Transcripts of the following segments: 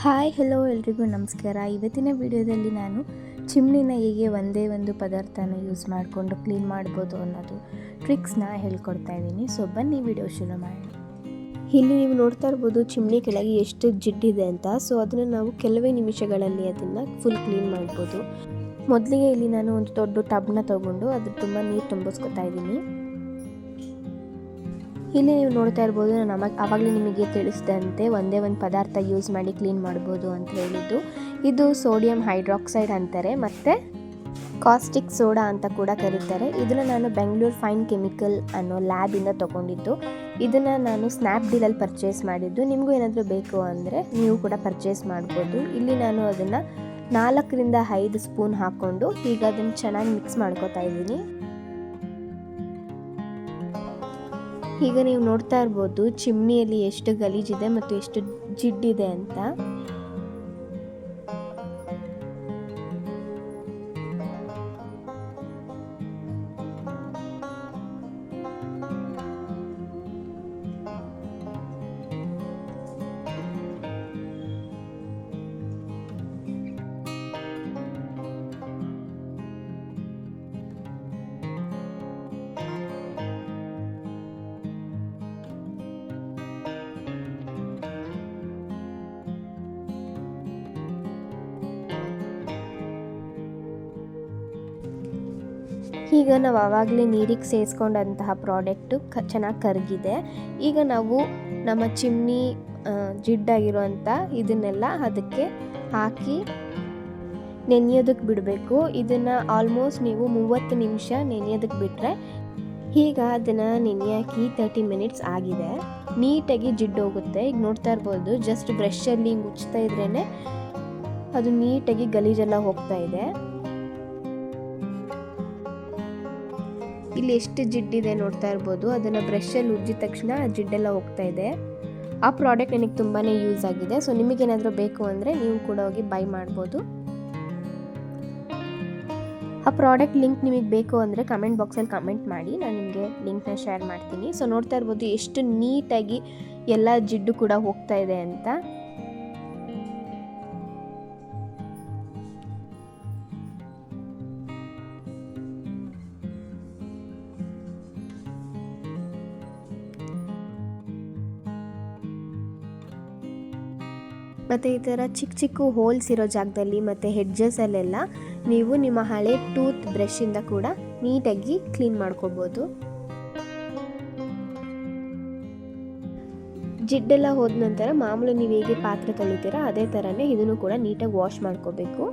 Hi hello ಎಲ್ರಿಗೂ ನಮಸ್ಕಾರ. ಇವತ್ತಿನ ವಿಡಿಯೋದಲ್ಲಿ ನಾನು ಚಿಮ್ಣಿನ ಹೇಗೆ ಒಂದೇ ಒಂದು ಪದಾರ್ಥನ ಯೂಸ್ ಮಾಡಿಕೊಂಡು ಕ್ಲೀನ್ ಮಾಡ್ಬೋದು ಅನ್ನೋದು ಟ್ರಿಕ್ಸ್ನ ಹೇಳ್ಕೊಡ್ತಾ ಇದ್ದೀನಿ. ಸೊ ಬನ್ನಿ ವಿಡಿಯೋ ಶುರು ಮಾಡಿ ಇಲ್ಲಿ ನೀವು ನೋಡ್ತಾ ಇರ್ಬೋದು ಚಿಮ್ಣಿ ಕೆಳಗೆ ಎಷ್ಟು ಜಿಡ್ಡಿದೆ ಅಂತ. ಸೊ ಅದನ್ನು ನಾವು ಕೆಲವೇ ನಿಮಿಷಗಳಲ್ಲಿ ಅದನ್ನು ಫುಲ್ ಕ್ಲೀನ್ ಮಾಡ್ಬೋದು. ಮೊದಲಿಗೆ ಇಲ್ಲಿ ನಾನು ಒಂದು ದೊಡ್ಡ ಟಬ್ನ ತೊಗೊಂಡು ಅದ್ರ ತುಂಬ ನೀರು ತುಂಬಿಸ್ಕೊತಾ ಇದ್ದೀನಿ. ಇಲ್ಲಿ ನೀವು ನೋಡ್ತಾ ಇರ್ಬೋದು, ನಾನು ಅವಾಗ ಆವಾಗಲೇ ನಿಮಗೆ ತಿಳಿಸಿದಂತೆ ಒಂದೇ ಒಂದು ಪದಾರ್ಥ ಯೂಸ್ ಮಾಡಿ ಕ್ಲೀನ್ ಮಾಡ್ಬೋದು ಅಂತ ಹೇಳಿದ್ದು. ಇದು ಸೋಡಿಯಂ ಹೈಡ್ರಾಕ್ಸೈಡ್ ಅಂತಾರೆ, ಮತ್ತು ಕಾಸ್ಟಿಕ್ ಸೋಡಾ ಅಂತ ಕೂಡ ಕರೀತಾರೆ. ಇದನ್ನು ನಾನು ಬೆಂಗಳೂರು ಫೈನ್ ಕೆಮಿಕಲ್ ಅನ್ನೋ ಲ್ಯಾಬಿಂದ ತೊಗೊಂಡಿದ್ದು. ಇದನ್ನು ನಾನು ಸ್ನ್ಯಾಪ್ಡೀಲಲ್ಲಿ ಪರ್ಚೇಸ್ ಮಾಡಿದ್ದು. ನಿಮಗೂ ಏನಾದರೂ ಬೇಕು ಅಂದರೆ ನೀವು ಕೂಡ ಪರ್ಚೇಸ್ ಮಾಡ್ಬೋದು. ಇಲ್ಲಿ ನಾನು ಅದನ್ನು ನಾಲ್ಕರಿಂದ ಐದು ಸ್ಪೂನ್ ಹಾಕ್ಕೊಂಡು ಈಗ ಅದನ್ನು ಚೆನ್ನಾಗಿ ಮಿಕ್ಸ್ ಮಾಡ್ಕೋತಾ ಇದ್ದೀನಿ. ಈಗ ನೀವು ನೋಡ್ತಾ ಇರ್ಬೋದು ಚಿಮ್ನಿಯಲ್ಲಿ ಎಷ್ಟು ಗಲೀಜಿದೆ ಮತ್ತು ಎಷ್ಟು ಜಿಡ್ಡಿದೆ ಅಂತ. ಈಗ ನಾವು ಆವಾಗಲೇ ನೀರಿಗೆ ಸೇರಿಸ್ಕೊಂಡಂತಹ ಪ್ರಾಡಕ್ಟು ಕ, ಚೆನ್ನಾಗಿ ಕರಗಿದೆ. ಈಗ ನಾವು ನಮ್ಮ ಚಿಮ್ನಿ ಜಿಡ್ಡಾಗಿರುವಂಥ ಇದನ್ನೆಲ್ಲ ಅದಕ್ಕೆ ಹಾಕಿ ನೆನೆಯೋದಕ್ಕೆ ಬಿಡಬೇಕು. ಇದನ್ನು ಆಲ್ಮೋಸ್ಟ್ ನೀವು ಮೂವತ್ತು ನಿಮಿಷ ನೆನೆಯೋದಕ್ಕೆ ಬಿಟ್ಟರೆ ಈಗ ಅದನ್ನು ನೆನೆಯಾಕಿ ತರ್ಟಿ ಮಿನಿಟ್ಸ್ ಆಗಿದೆ. ನೀಟಾಗಿ ಜಿಡ್ಡು ಹೋಗುತ್ತೆ. ಈಗ ನೋಡ್ತಾ ಇರ್ಬೋದು ಜಸ್ಟ್ ಬ್ರಷಲ್ಲಿ ಉಚ್ತಾ ಇದ್ರೇ ಅದು ನೀಟಾಗಿ ಗಲೀಜೆಲ್ಲ ಹೋಗ್ತಾ ಇದೆ. ಇಲ್ಲಿ ಎಷ್ಟು ಜಿಡ್ಡಿದೆ ನೋಡ್ತಾ ಇರ್ಬೋದು. ಅದನ್ನು ಬ್ರಷಲ್ಲಿ ಉಜ್ಜಿದ ತಕ್ಷಣ ಜಿಡ್ಡೆಲ್ಲ ಹೋಗ್ತಾ ಇದೆ. ಆ ಪ್ರಾಡಕ್ಟ್ ನನಗೆ ತುಂಬಾ ಯೂಸ್ ಆಗಿದೆ. ಸೊ ನಿಮಗೇನಾದರೂ ಬೇಕು ಅಂದರೆ ನೀವು ಕೂಡ ಹೋಗಿ ಬೈ ಮಾಡ್ಬೋದು. ಆ ಪ್ರಾಡಕ್ಟ್ ಲಿಂಕ್ ನಿಮಗೆ ಬೇಕು ಅಂದರೆ ಕಮೆಂಟ್ ಬಾಕ್ಸಲ್ಲಿ ಕಮೆಂಟ್ ಮಾಡಿ. ನಾನು ನಿಮಗೆ ಲಿಂಕ್ನ ಶೇರ್ ಮಾಡ್ತೀನಿ. ಸೊ ನೋಡ್ತಾ ಇರ್ಬೋದು ಎಷ್ಟು ನೀಟಾಗಿ ಎಲ್ಲ ಜಿಡ್ಡು ಕೂಡ ಹೋಗ್ತಾ ಇದೆ ಅಂತ. ಮತ್ತು ಈ ಥರ ಚಿಕ್ಕ ಚಿಕ್ಕ ಹೋಲ್ಸ್ ಇರೋ ಜಾಗದಲ್ಲಿ ಮತ್ತು ಹೆಡ್ಜಸಲ್ಲೆಲ್ಲ ನೀವು ನಿಮ್ಮ ಹಳೆ ಟೂತ್ ಬ್ರಷಿಂದ ಕೂಡ ನೀಟಾಗಿ ಕ್ಲೀನ್ ಮಾಡ್ಕೋಬೋದು ಜಿಡ್ಡೆಲ್ಲ ಹೋದ ನಂತರ ಮಾಮೂಲು ನೀವು ಹೇಗೆ ಪಾತ್ರೆ ತೊಳಿತೀರಾ ಅದೇ ಥರನೇ ಇದನ್ನು ಕೂಡ ನೀಟಾಗಿ ವಾಶ್ ಮಾಡ್ಕೋಬೇಕು.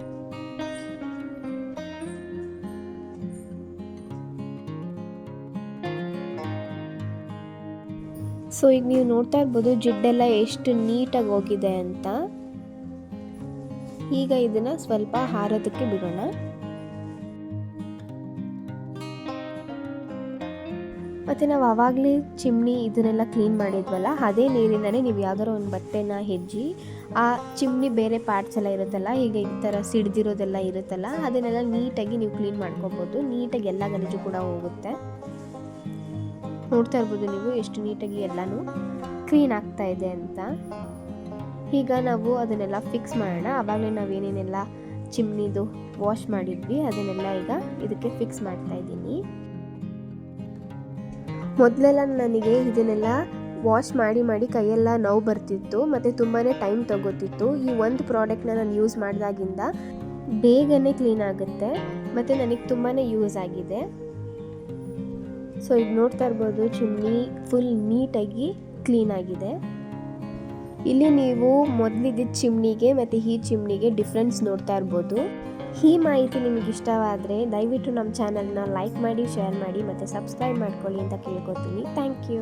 ಸೊ ಈಗ ನೀವು ನೋಡ್ತಾ ಇರ್ಬೋದು, ಜಿಡ್ಡೆಲ್ಲ ಎಷ್ಟು ನೀಟಾಗಿ ಹೋಗಿದೆ ಅಂತ. ಈಗ ಇದನ್ನ ಸ್ವಲ್ಪ ಹಾರೋದಕ್ಕೆ ಬಿಡೋಣ. ಮತ್ತು ನಾವು ಆವಾಗಲೇ ಚಿಮ್ನಿ ಇದನ್ನೆಲ್ಲ ಕ್ಲೀನ್ ಮಾಡಿದ್ವಲ್ಲ, ಅದೇ ನೀರಿಂದನೇ ನೀವು ಯಾವ್ದಾರ ಒಂದು ಬಟ್ಟೆನ ಹೆಜ್ಜಿ, ಆ ಚಿಮ್ನಿ ಬೇರೆ ಪಾರ್ಟ್ಸ್ ಎಲ್ಲ ಇರುತ್ತಲ್ಲ, ಈಗ ಈ ಥರ ಸಿಡ್ದಿರೋದೆಲ್ಲ ಇರುತ್ತಲ್ಲ, ಅದನ್ನೆಲ್ಲ ನೀಟಾಗಿ ನೀವು ಕ್ಲೀನ್ ಮಾಡ್ಕೋಬೋದು. ನೀಟಾಗಿ ಎಲ್ಲ ಗಲೀಜು ಕೂಡ ಹೋಗುತ್ತೆ. ನೋಡ್ತಾ ಇರ್ಬೋದು ನೀವು ಎಷ್ಟು ನೀಟಾಗಿ ಎಲ್ಲನೂ ಕ್ಲೀನ್ ಆಗ್ತಾ ಇದೆ ಅಂತ. ಈಗ ನಾವು ಅದನ್ನೆಲ್ಲ ಫಿಕ್ಸ್ ಮಾಡೋಣ. ಆವಾಗಲೇ ನಾವೇನೇನೆಲ್ಲ ಚಿಮ್ನಿದು ವಾಶ್ ಮಾಡಿದ್ವಿ, ಅದನ್ನೆಲ್ಲ ಈಗ ಇದಕ್ಕೆ ಫಿಕ್ಸ್ ಮಾಡ್ತಾ ಇದ್ದೀನಿ. ಮೊದಲೆಲ್ಲ ನನಗೆ ಇದನ್ನೆಲ್ಲ ವಾಶ್ ಮಾಡಿ ಮಾಡಿ ಕೈಯೆಲ್ಲ ನೋವು ಬರ್ತಿತ್ತು, ಮತ್ತು ತುಂಬಾ ಟೈಮ್ ತಗೋತಿತ್ತು. ಈ ಒಂದು ಪ್ರಾಡಕ್ಟ್ನ ನಾನು ಯೂಸ್ ಮಾಡಿದಾಗಿಂದ ಬೇಗನೆ ಕ್ಲೀನ್ ಆಗುತ್ತೆ, ಮತ್ತು ನನಗೆ ತುಂಬಾ ಯೂಸ್ ಆಗಿದೆ. ಸೊ ಇದು ನೋಡ್ತಾ ಇರ್ಬೋದು, ಚಿಮ್ನಿ ಫುಲ್ ನೀಟಾಗಿ ಕ್ಲೀನ್ ಆಗಿದೆ. ಇಲ್ಲಿ ನೀವು ಮೊದಲಿದ್ದ ಚಿಮ್ನಿಗೆ ಮತ್ತು ಈ ಚಿಮ್ನಿಗೆ ಡಿಫ್ರೆನ್ಸ್ ನೋಡ್ತಾ ಇರ್ಬೋದು. ಈ ಮಾಹಿತಿ ನಿಮಗೆ ಇಷ್ಟವಾದರೆ ದಯವಿಟ್ಟು ನಮ್ಮ ಚಾನಲ್ನ ಲೈಕ್ ಮಾಡಿ ಶೇರ್ ಮಾಡಿ ಮತ್ತು ಸಬ್ಸ್ಕ್ರೈಬ್ ಮಾಡ್ಕೊಳ್ಳಿ ಅಂತ ಕೇಳ್ಕೊತೀನಿ. Thank you